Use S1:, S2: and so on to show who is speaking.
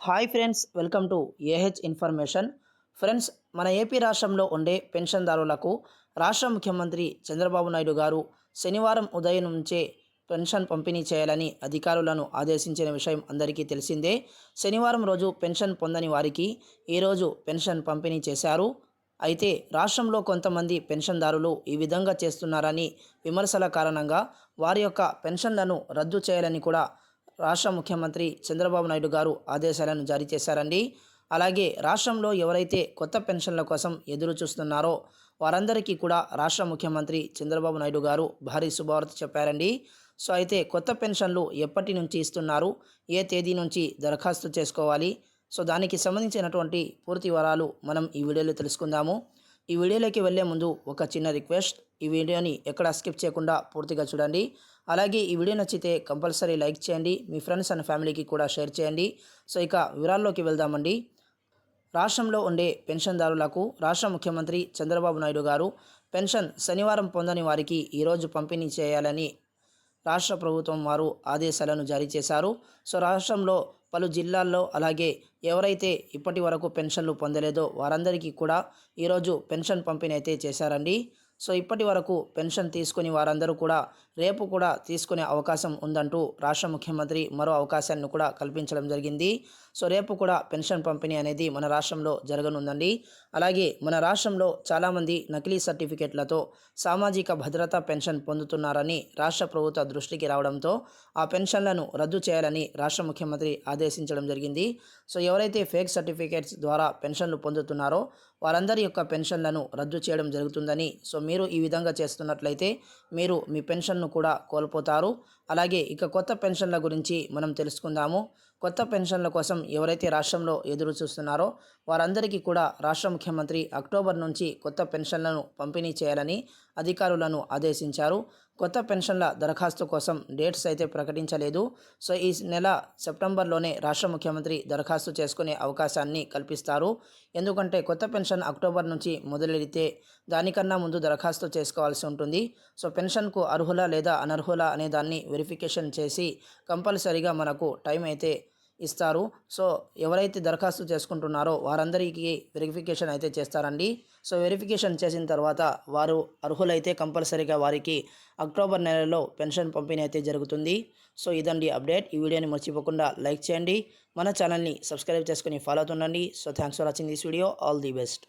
S1: Hi friends welcome to AH information. Friends మన AP రాష్ట్రంలో ఉండే పెన్షన్దారులకు రాష్ట్ర ముఖ్యమంత్రి చంద్రబాబు నాయుడు గారు శనివారం ఉదయం నుంచే పెన్షన్ పంపిణీ చేయాలని అధికారులను ఆదేశించిన విషయం అందరికీ తెలిసిందే. శనివారం రోజు పెన్షన్ పొందని వారికి ఈరోజు పెన్షన్ పంపిణీ చేశారు. అయితే రాష్ట్రంలో కొంతమంది పెన్షన్దారులు ఈ విధంగా చేస్తున్నారని విమర్శల కారణంగా వారి యొక్క పెన్షన్లను రద్దు చేయాలని కూడా రాష్ట్ర ముఖ్యమంత్రి చంద్రబాబు నాయుడు గారు ఆదేశాలను జారీ చేశారండి. అలాగే రాష్ట్రంలో ఎవరైతే కొత్త పెన్షన్ల కోసం ఎదురు చూస్తున్నారో వారందరికీ కూడా రాష్ట్ర ముఖ్యమంత్రి చంద్రబాబు నాయుడు గారు భారీ శుభవార్త చెప్పారండి. సో అయితే కొత్త పెన్షన్లు ఎప్పటి నుంచి ఇస్తున్నారు? ఏ తేదీ నుంచి దరఖాస్తు చేసుకోవాలి? సో దానికి సంబంధించినటువంటి పూర్తి వివరాలు మనం ఈ వీడియోలో తెలుసుకుందాము. ఈ వీడియోలోకి వెళ్ళే ముందు ఒక చిన్న రిక్వెస్ట్. ఈ వీడియోని ఎక్కడ స్కిప్ చేయకుండా పూర్తిగా చూడండి. అలాగే ఈ వీడియో నచ్చితే కంపల్సరీ లైక్ చేయండి. మీ ఫ్రెండ్స్ అండ్ ఫ్యామిలీకి కూడా షేర్ చేయండి. సో ఇక వివరాల్లోకి వెళ్దామండి. రాష్ట్రంలో ఉండే పెన్షన్దారులకు రాష్ట్ర ముఖ్యమంత్రి చంద్రబాబు నాయుడు గారు పెన్షన్ శనివారం పొందని వారికి ఈరోజు పంపిణీ చేయాలని రాష్ట్ర ప్రభుత్వం వారు ఆదేశాలను జారీ చేశారు. సో రాష్ట్రంలో పలు జిల్లాల్లో అలాగే ఎవరైతే ఇప్పటి వరకు పెన్షన్లు పొందలేదో వారందరికీ కూడా ఈరోజు పెన్షన్ పంపిణీ అయితే చేశారండి. సో ఇప్పటి వరకు పెన్షన్ తీసుకుని వారందరూ కూడా రేపు కూడా తీసుకునే అవకాశం ఉందంటూ రాష్ట్ర ముఖ్యమంత్రి మరో అవకాశాన్ని కూడా కల్పించడం జరిగింది. సో రేపు కూడా పెన్షన్ పంపిణీ అనేది మన రాష్ట్రంలో జరగనుందండి. అలాగే మన రాష్ట్రంలో చాలామంది నకిలీ సర్టిఫికెట్లతో సామాజిక భద్రతా పెన్షన్ పొందుతున్నారని రాష్ట్ర ప్రభుత్వ దృష్టికి రావడంతో ఆ పెన్షన్లను రద్దు చేయాలని రాష్ట్ర ముఖ్యమంత్రి ఆదేశించడం జరిగింది. సో ఎవరైతే ఫేక్ సర్టిఫికేట్స్ ద్వారా పెన్షన్లు పొందుతున్నారో వారందరి యొక్క పెన్షన్లను రద్దు చేయడం జరుగుతుందని సో మీరు ఈ విధంగా చేస్తున్నట్లయితే మీరు మీ పెన్షన్ను కూడా కోల్పోతారు. అలాగే ఇక కొత్త పెన్షన్ల గురించి మనం తెలుసుకుందాము. కొత్త పెన్షన్ల కోసం ఎవరైతే రాష్ట్రంలో ఎదురు చూస్తున్నారో వారందరికీ కూడా రాష్ట్ర ముఖ్యమంత్రి అక్టోబర్ నుంచి కొత్త పెన్షన్లను పంపిణీ చేయాలని అధికారులను ఆదేశించారు. కొత్త పెన్షన్ల దరఖాస్తు కోసం డేట్స్ అయితే ప్రకటించలేదు. సో ఈ నెల సెప్టెంబర్లోనే రాష్ట్ర ముఖ్యమంత్రి దరఖాస్తు చేసుకునే అవకాశాన్ని కల్పిస్తారు. ఎందుకంటే కొత్త పెన్షన్ అక్టోబర్ నుంచి మొదలెడితే దానికన్నా ముందు దరఖాస్తు చేసుకోవాల్సి ఉంటుంది. సో పెన్షన్కు అర్హుల లేదా అనర్హుల అనే దాన్ని వెరిఫికేషన్ చేసి కంపల్సరీగా మనకు టైం అయితే ఇస్తారు. సో ఎవరైతే దరఖాస్తు చేసుకుంటున్నారో వారందరికీ వెరిఫికేషన్ అయితే చేస్తారండి. సో వెరిఫికేషన్ చేసిన తర్వాత వారు అర్హులైతే కంపల్సరీగా వారికి అక్టోబర్ నెలలో పెన్షన్ పంపిణీ అయితే జరుగుతుంది. సో ఇదండి అప్డేట్. ఈ వీడియోని మర్చిపోకుండా లైక్ చేయండి. మన ఛానల్ని సబ్స్క్రైబ్ చేసుకుని follow అవుతుండండి. So thanks for watching this video all the best